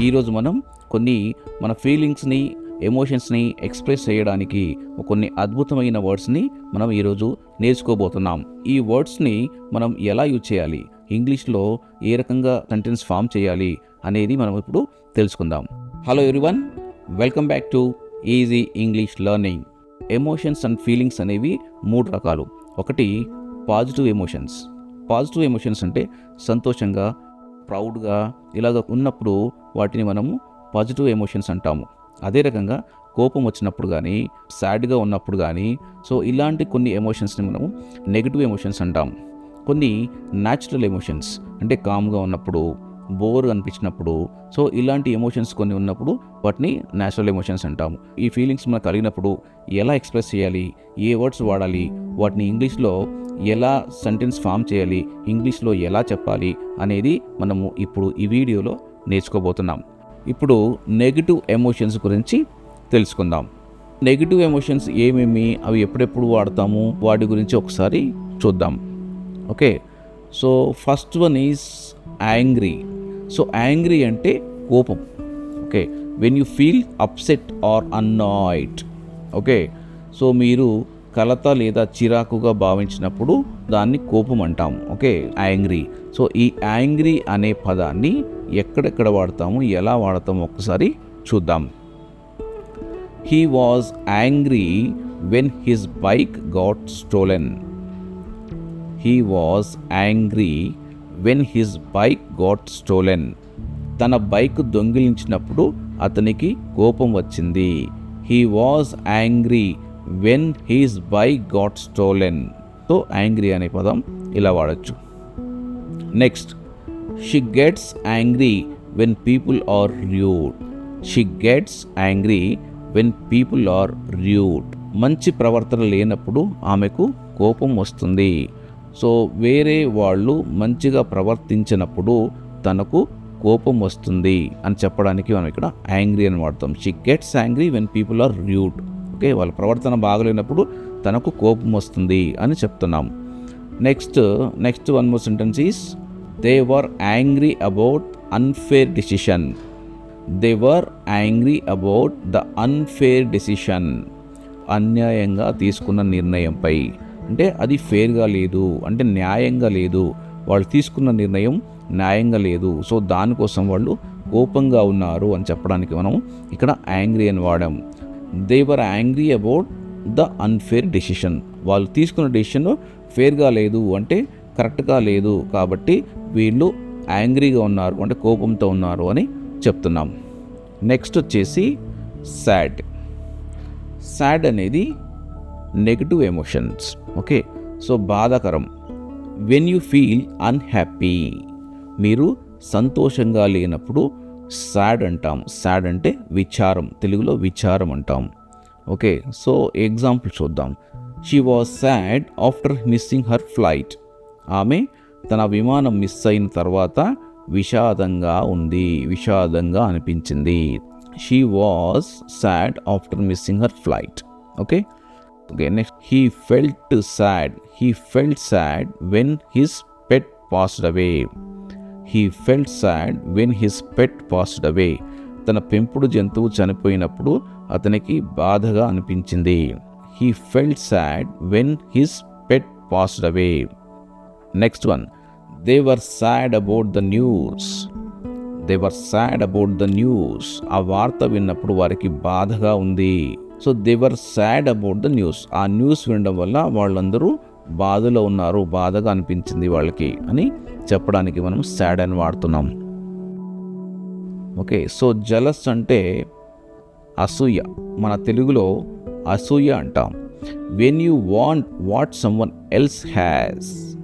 ఈరోజు మనం కొన్ని మన ఫీలింగ్స్ని ఎమోషన్స్ని ఎక్స్ప్రెస్ చేయడానికి కొన్ని అద్భుతమైన వర్డ్స్ని మనం ఈరోజు నేర్చుకోబోతున్నాం. ఈ వర్డ్స్ని మనం ఎలా యూజ్ చేయాలి? ఇంగ్లీష్లో ఏ రకంగా సెంటెన్స్ ఫామ్ చేయాలి అనేది మనం ఇప్పుడు తెలుసుకుందాం. Hello everyone welcome back to easy English learning emotions and feelings అనేవి మూడు రకాలు. ఒకటి పాజిటివ్ ఎమోషన్స్ పాజిటివ్ ఎమోషన్స్ అంటే సంతోషంగా ప్రౌడ్గా ఇలాగ ఉన్నప్పుడు వాటిని మనము పాజిటివ్ ఎమోషన్స్ అంటాము. అదే రకంగా కోపం వచ్చినప్పుడు కానీ సాడ్గా ఉన్నప్పుడు కానీ సో ఇలాంటి కొన్ని ఎమోషన్స్ని మనము నెగిటివ్ ఎమోషన్స్ అంటాం. కొన్ని న్యాచురల్ ఎమోషన్స్ అంటే కామ్గా ఉన్నప్పుడు బోర్ అనిపించినప్పుడు సో ఇలాంటి ఎమోషన్స్ కొన్ని ఉన్నప్పుడు వాటిని న్యాచురల్ ఎమోషన్స్ అంటాము. ఈ ఫీలింగ్స్ మనకు కలిగినప్పుడు ఎలా ఎక్స్ప్రెస్ చేయాలి? ఏ వర్డ్స్ వాడాలి? వాటిని ఇంగ్లీష్లో ఎలా సెంటెన్స్ ఫామ్ చేయాలి ఇంగ్లీష్లో ఎలా చెప్పాలి అనేది మనము ఇప్పుడు ఈ వీడియోలో నేర్చుకోబోతున్నాం. ఇప్పుడు నెగిటివ్ ఎమోషన్స్ గురించి తెలుసుకుందాం. నెగిటివ్ ఎమోషన్స్ ఏమేమి అవి ఎప్పుడెప్పుడు వాడతాము వాటి గురించి ఒకసారి చూద్దాం. Okay so first one is angry so angry అంటే కోపం. Okay when you feel upset or annoyed okay so మీరు కలత లేదా చిరాకుగా భావించినప్పుడు దాన్ని కోపం అంటాం ఓకే? యాంగ్రీ. సో ఈ యాంగ్రీ అనే పదాన్ని ఎక్కడెక్కడ వాడతాము? ఎలా వాడతాము? ఒక్కసారి చూద్దాం. He was angry when his bike got stolen he was angry when his bike got stolen తన బైక్ దొంగిలించినప్పుడు అతనికి కోపం వచ్చింది. He was angry when his bike got స్టోలెన్తో angry అనే పదం ఇలా వాడచ్చు. Next she gets angry when people are rude she gets angry when people are rude మంచి ప్రవర్తన లేనప్పుడు ఆమెకు కోపం వస్తుంది. సో వేరే వాళ్ళు మంచిగా ప్రవర్తించినప్పుడు తనకు కోపం వస్తుంది అని చెప్పడానికి మనం ఇక్కడ యాంగ్రీ అని వాడతాం. She gets angry when people are rude okay వాళ్ళ ప్రవర్తన బాగలేనప్పుడు తనకు కోపం వస్తుంది అని చెప్తున్నాం. Next next one more sentence is they were angry about unfair decision they were angry about the unfair decision అన్యాయంగా తీసుకున్న నిర్ణయంపై. అంటే అది ఫేర్గా లేదు అంటే న్యాయంగా లేదు. వాళ్ళు తీసుకున్న నిర్ణయం న్యాయంగా లేదు. సో దానికోసం వాళ్ళు కోపంగా ఉన్నారు అని చెప్పడానికి మనం ఇక్కడ యాంగ్రీ అని వాడాం. They were angry about the unfair decision వాళ్ళు తీసుకున్న డెసిషన్ ఫేర్గా లేదు అంటే కరెక్ట్గా లేదు కాబట్టి వీళ్ళు యాంగ్రీగా ఉన్నారు అంటే కోపంతో ఉన్నారు అని చెప్తున్నాం. నెక్స్ట్ వచ్చేసి సాడ్ సాడ్ అనేది నెగిటివ్ ఎమోషన్స్ ఓకే సో బాధాకరం. వెన్ యూ ఫీల్ అన్హ్యాపీ మీరు సంతోషంగా లేనప్పుడు సాడ్ అంటాం. సాడ్ అంటే విచారం. తెలుగులో విచారం అంటాం. ఓకే సో ఎగ్జాంపుల్ చూద్దాం. She was sad after missing her flight ఆమె తన విమానం మిస్ అయిన తర్వాత విషాదంగా ఉంది విషాదంగా అనిపించింది. She was sad after missing her flight okay okay next he felt sad he felt sad when his pet passed away he felt sad when his pet passed away తన పెంపుడు జంతువు చనిపోయినప్పుడు అతనికి బాధగా అనిపించింది. He felt sad when his pet passed away next one they were sad about the news they were sad about the news ఆ వార్త విన్నప్పుడు వారికి బాధగా ఉంది. So they were sad about the news ఆ న్యూస్ వినడం వల్ల వాళ్ళందరూ బాధలో ఉన్నారు బాధగా అనిపించింది వాళ్ళకి అని చెప్పడానికి మనం సాడ్ అని వాడుతున్నాం. ఓకే సో జలస్ అంటే అసూయ. మన తెలుగులో అసూయ అంటాం. When you want what someone else has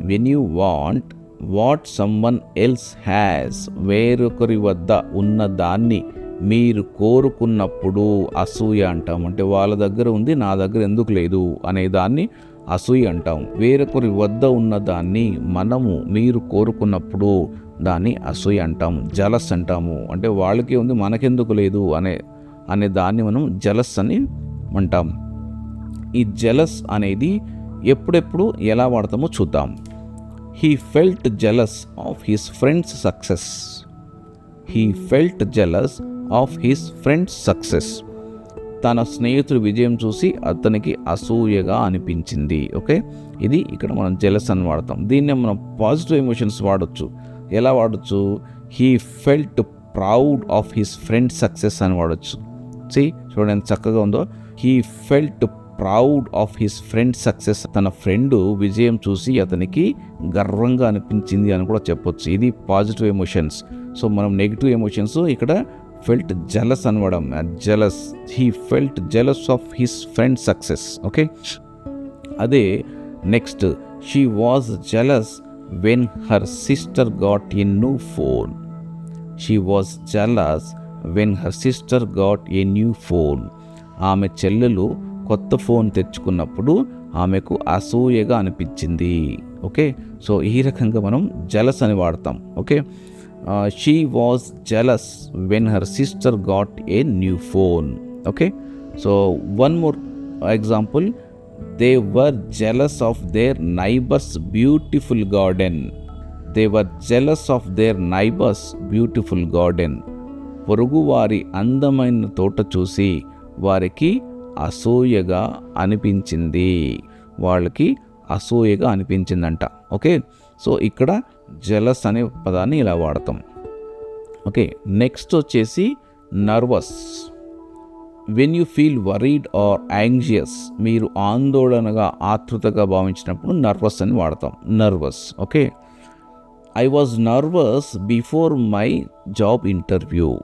when you want what someone else has వేరొకరి వద్ద ఉన్న దాన్ని మీరు కోరుకున్నప్పుడు అసూయ అంటాం. అంటే వాళ్ళ దగ్గర ఉంది నా దగ్గర ఎందుకు లేదు అనే దాన్ని అసూయ అంటాం. వేరొకరి వద్ద ఉన్న దాన్ని మనము మీరు కోరుకున్నప్పుడు దాన్ని అసూయ అంటాం జలస్ అంటాము. అంటే వాళ్ళకి ఉంది మనకెందుకు లేదు అనే అనే దాన్ని మనం జలస్ అని అంటాం. ఈ జలస్ అనేది ఎప్పుడెప్పుడు ఎలా వాడతామో చూద్దాం. He felt jealous of his friend's success he felt jealous of his friend's success తన స్నేహితుడు విజయం చూసి అతనికి అసూయగా అనిపించింది. ఓకే? ఇది ఇక్కడ మనం జెలస్ అని వాడతాం. దీన్నే మనం పాజిటివ్ ఎమోషన్స్ వాడచ్చు. ఎలా వాడచ్చు? He felt proud of his friend success అని వాడచ్చు. సి చూడండి ఎంత చక్కగా ఉందో. He felt proud of his friend success. తన ఫ్రెండ్ విజయం చూసి అతనికి గర్వంగా అనిపించింది అని కూడా చెప్పొచ్చు. ఇది పాజిటివ్ ఎమోషన్స్. సో మనం నెగిటివ్ ఎమోషన్స్ ఇక్కడ felt jealous అనవడం jealous he felt jealous of his friend success okay అదే next she was jealous when her sister got a new phone she was jealous when her sister got a new phone ఆమె చెల్లెలు కొత్త phone తెచ్చుకున్నప్పుడు ఆమెకు అసూయగా అనిపించింది okay so ఈ రకంగా మనం జలస్ అని వాడతాం okay she was jealous when her sister got a new phone okay so one more example they were jealous of their neighbours beautiful garden they were jealous of their neighbours beautiful garden పొరుగువారి అందమైన తోట చూసి వారికి అసూయగా అనిపించింది. వాళ్ళకి అసూయగా అనిపించిందంట. Okay so ఇక్కడ జలస్ అనే పదాన్ని ఇలా వాడతాం. ఓకే నెక్స్ట్ వచ్చేసి nervous when you feel worried or anxious మీరు ఆందోళనగా ఆతృతగా భావించినప్పుడు నర్వస్ అని వాడతాం. Nervous okay. I was nervous before my job interview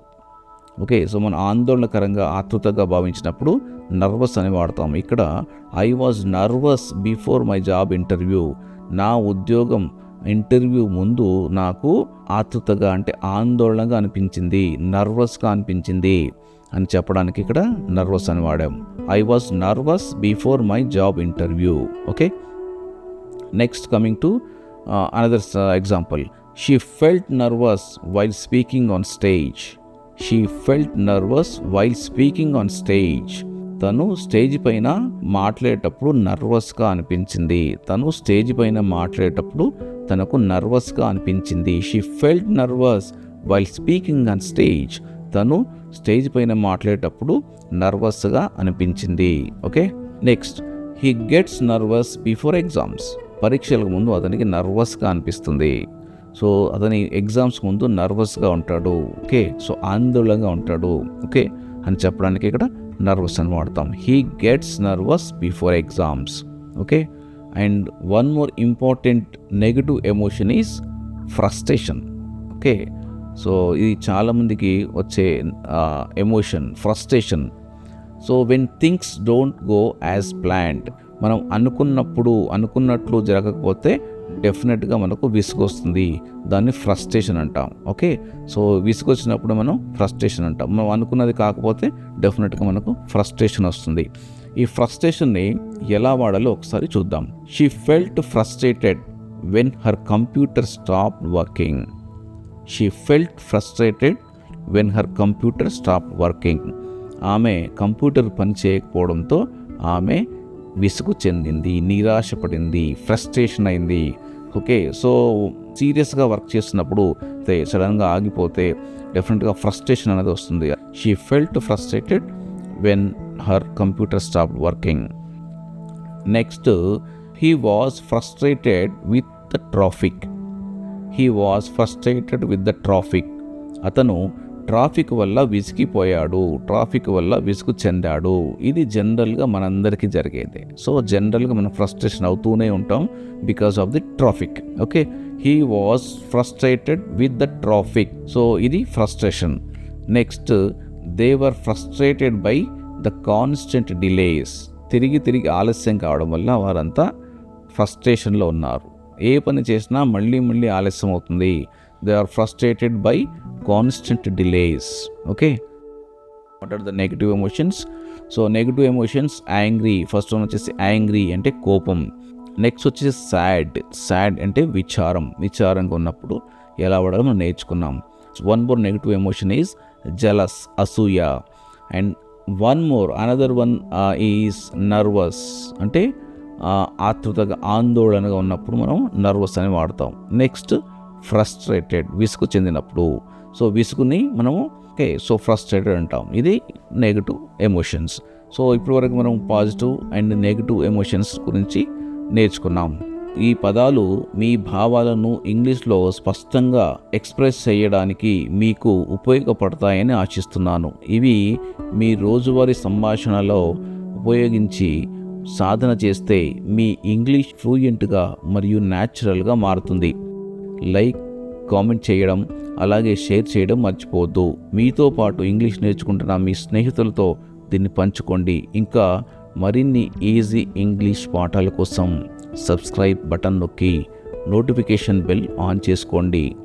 okay so మనం ఆందోళనకరంగా ఆతృతగా భావించినప్పుడు నర్వస్ అని వాడతాం. ఇక్కడ I was nervous before my job interview నా ఉద్యోగం ఇంటర్వ్యూ ముందు నాకు ఆతృతగా అంటే ఆందోళనగా అనిపించింది నర్వస్గా అనిపించింది అని చెప్పడానికి ఇక్కడ నర్వస్ అని వాడాం. I was nervous before my job interview okay next coming to another example she felt nervous while speaking on stage she felt nervous while speaking on stage తను స్టేజ్ పైన మాట్లాడేటప్పుడు నర్వస్గా అనిపించింది. తను స్టేజ్ పైన మాట్లాడేటప్పుడు తనకు నర్వస్గా అనిపించింది. She felt nervous while speaking on stage తను స్టేజ్ పైన మాట్లాడేటప్పుడు నర్వస్గా అనిపించింది. Okay next he gets nervous before exams పరీక్షలకు ముందు అతనికి నర్వస్గా అనిపిస్తుంది. సో అతని ఎగ్జామ్స్ ముందు నర్వస్గా ఉంటాడు. ఓకే సో ఆందోళనగా ఉంటాడు. ఓకే అని చెప్పడానికి ఇక్కడ నర్వస్ అని వాడతాం. He gets nervous before exams okay and one more important negative emotion is frustration. Okay? So ఇది చాలామందికి వచ్చే emotion frustration. So when things don't go as planned మనం అనుకున్నప్పుడు అనుకున్నట్లు జరగకపోతే డెఫినెట్గా మనకు విసుగొస్తుంది దాన్ని ఫ్రస్ట్రేషన్ అంటాం. ఓకే? సో విసుగొచ్చినప్పుడు మనం ఫ్రస్ట్రేషన్ అంటాం. మనం అనుకున్నది కాకపోతే డెఫినెట్గా మనకు ఫ్రస్ట్రేషన్ వస్తుంది. ఈ ఫ్రస్ట్రేషన్ని ఎలా వాడాలో ఒకసారి చూద్దాం. She felt frustrated when her computer stop working she felt frustrated when her computer stop working ఆమె కంప్యూటర్ పని చేయకపోవడంతో ఆమె విసుగు చెందింది నిరాశపడింది ఫ్రస్ట్రేషన్ అయింది. ఓకే సో సీరియస్గా వర్క్ చేస్తున్నప్పుడు సడన్గా ఆగిపోతే డెఫినెట్గా ఫ్రస్ట్రేషన్ అనేది వస్తుంది. She felt frustrated when her computer stop working next he was frustrated with the traffic he was frustrated with the traffic అతను ట్రాఫిక్ వల్ల విసిగిపోయాడు ట్రాఫిక్ వల్ల విసుగు చెందాడు. ఇది జనరల్గా మనందరికీ జరిగేది. సో జనరల్గా మనం ఫ్రస్ట్రేషన్ అవుతూనే ఉంటాం because of the traffic okay he was frustrated with the traffic so ఇది frustration next they were frustrated by the constant delays తిరిగి తిరిగి ఆలస్యం కావడం వల్ల వారంతా ఫ్రస్ట్రేషన్లో ఉన్నారు. ఏ పని చేసినా మళ్ళీ మళ్ళీ ఆలస్యం అవుతుంది. They are frustrated by constant delays. Okay? What are the negative emotions? So negative emotions angry. First one వచ్చేసి యాంగ్రీ అంటే కోపం. నెక్స్ట్ వచ్చేసి సాడ్. సాడ్ అంటే విచారం. విచారంగా ఉన్నప్పుడు ఎలా పడాలో మనం నేర్చుకున్నాం. One more negative emotion is jealous అసూయ. And one more another one is nervous అంటే ఆతృతగా ఆందోళనగా ఉన్నప్పుడు మనం నర్వస్ అని వాడతాం. నెక్స్ట్ ఫ్రస్ట్రేటెడ్ విసుగు చెందినప్పుడు. సో విసుగుని మనము ఓకే సో ఫ్రస్ట్రేటెడ్ అంటాం. ఇది నెగటివ్ ఎమోషన్స్ సో ఇప్పటివరకు మనం పాజిటివ్ అండ్ నెగటివ్ ఎమోషన్స్ గురించి నేర్చుకున్నాం. ఈ పదాలు మీ భావాలను ఇంగ్లీష్లో స్పష్టంగా ఎక్స్ప్రెస్ చేయడానికి మీకు ఉపయోగపడతాయని ఆశిస్తున్నాను. ఇవి మీ రోజువారీ సంభాషణలో ఉపయోగించి సాధన చేస్తే మీ ఇంగ్లీష్ ఫ్లూయెంట్గా మరియు న్యాచురల్గా మారుతుంది. లైక్ కామెంట్ చేయడం అలాగే షేర్ చేయడం మర్చిపోవద్దు. మీతో పాటు ఇంగ్లీష్ నేర్చుకుంటున్న మీ స్నేహితులతో దీన్ని పంచుకోండి. ఇంకా మరిన్ని ఈజీ ఇంగ్లీష్ పాఠాల కోసం సబ్స్క్రైబ్ బటన్ నొక్కి నోటిఫికేషన్ బెల్ ఆన్ చేసుకోండి.